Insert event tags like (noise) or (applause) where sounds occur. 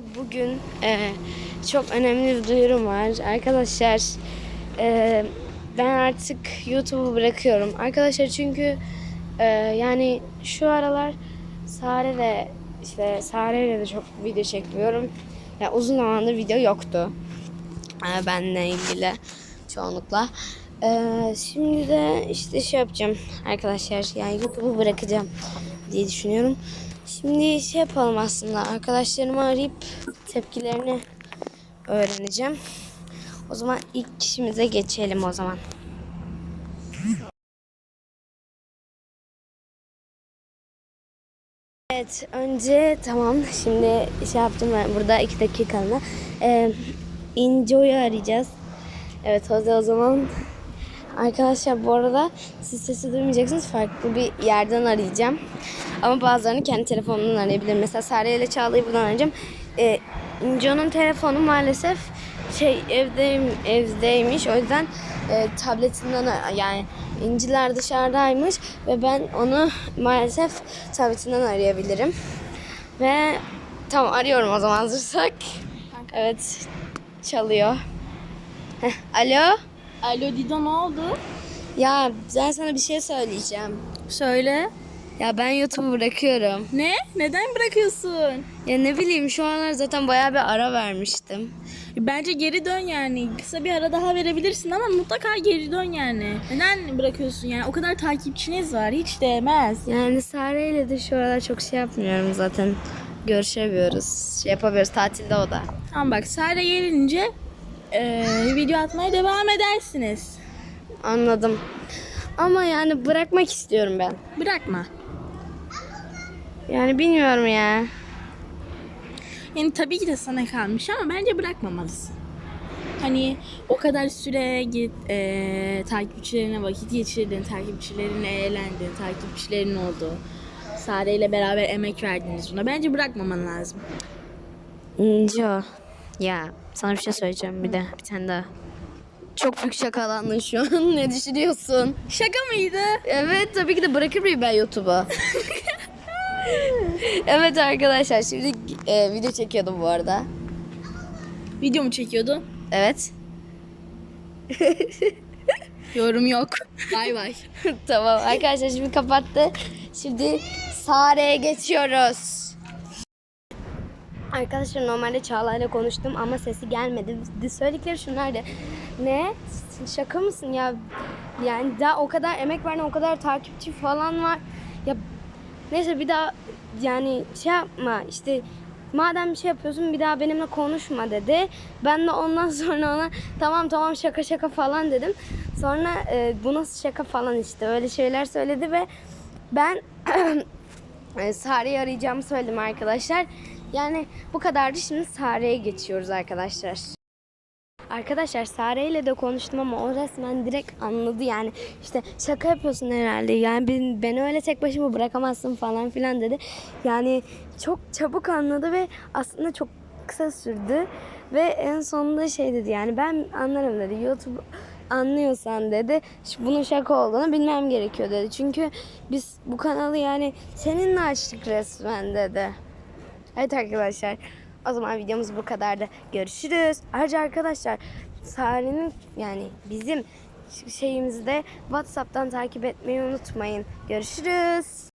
Bugün e, çok önemli bir duyurum var. Arkadaşlar e, ben artık YouTube'u bırakıyorum. Arkadaşlar çünkü e, yani şu aralar Sare de işte Sare'yle de çok video çekmiyorum. Ya uzun zamandır video yoktu. E, benle ilgili çoğunlukla. E, şimdi de işte şey yapacağım arkadaşlar. Yani YouTube'u bırakacağım diye düşünüyorum. Şimdi şey yapalım aslında. Arkadaşlarımı arayıp tepkilerini öğreneceğim. O zaman ilk kişimize geçelim o zaman. Evet önce tamam şimdi şey yaptım ben burada iki dakikalığına. Ee, İnco'yu arayacağız. Evet da o zaman Arkadaşlar bu arada siz sesi duymayacaksınız. Farklı bir yerden arayacağım. Ama bazılarını kendi telefonundan arayabilirim. Mesela Sare ile Çağla'yı buradan arayacağım. Ee, İnco'nun telefonu maalesef şey evdeyim, evdeymiş. O yüzden e, tabletinden yani İnciler dışarıdaymış ve ben onu maalesef tabletinden arayabilirim. Ve tamam arıyorum o zaman hazırsak. Evet çalıyor. Heh, alo. Alo Dido ne oldu? Ya ben sana bir şey söyleyeceğim. Söyle. Ya ben YouTube'u bırakıyorum. Ne? Neden bırakıyorsun? Ya ne bileyim şu anlar zaten bayağı bir ara vermiştim. Bence geri dön yani. Kısa bir ara daha verebilirsin ama mutlaka geri dön yani. Neden bırakıyorsun yani? O kadar takipçiniz var. Hiç değmez. Yani Sare ile de şu aralar çok şey yapmıyorum zaten. Görüşemiyoruz. Şey yapamıyoruz tatilde o da. Tamam bak Sare gelince eee, video atmaya devam edersiniz. Anladım. Ama yani bırakmak istiyorum ben. Bırakma. Yani bilmiyorum ya. Yani tabii ki de sana kalmış ama bence bırakmamalısın. Hani o kadar süre git eee takipçilerine vakit geçirdin, takipçilerinle eğlendin, takipçilerin oldu. Sare ile beraber emek verdiniz buna. Bence bırakmaman lazım. İnce Ya sana bir şey söyleyeceğim bir de bir tane daha. Çok büyük şakalandın şu an. (laughs) ne düşünüyorsun? Şaka mıydı? Evet tabii ki de bırakır mıyım ben YouTube'u? (laughs) evet arkadaşlar şimdi e, video çekiyordum bu arada. Video mu çekiyordu? Evet. (laughs) Yorum yok. Bay bay. tamam arkadaşlar şimdi kapattı. Şimdi Sare'ye geçiyoruz. Arkadaşlar normalde Çağla'yla konuştum ama sesi gelmedi. Söyledikleri şunlardı. Ne? Şaka mısın ya? Yani daha o kadar emek verdim, o kadar takipçi falan var. Ya neyse bir daha yani şey yapma işte madem bir şey yapıyorsun bir daha benimle konuşma dedi. Ben de ondan (laughs) sonra ona tamam tamam şaka şaka falan dedim. Sonra e, bu nasıl şaka falan işte öyle şeyler söyledi ve ben (clears throat) e, Sare'yi arayacağımı söyledim arkadaşlar. Yani bu kadardı şimdi Sare'ye geçiyoruz arkadaşlar. Arkadaşlar Sare ile de konuştum ama o resmen direkt anladı yani işte şaka yapıyorsun herhalde yani ben, beni öyle tek başıma bırakamazsın falan filan dedi. Yani çok çabuk anladı ve aslında çok kısa sürdü ve en sonunda şey dedi yani ben anlarım dedi YouTube anlıyorsan dedi "şu- bunun şaka olduğunu bilmem gerekiyor dedi. Çünkü biz bu kanalı yani seninle açtık resmen dedi. Evet arkadaşlar. O zaman videomuz bu kadardı. Görüşürüz. Ayrıca arkadaşlar Sare'nin yani bizim şeyimizde WhatsApp'tan takip etmeyi unutmayın. Görüşürüz.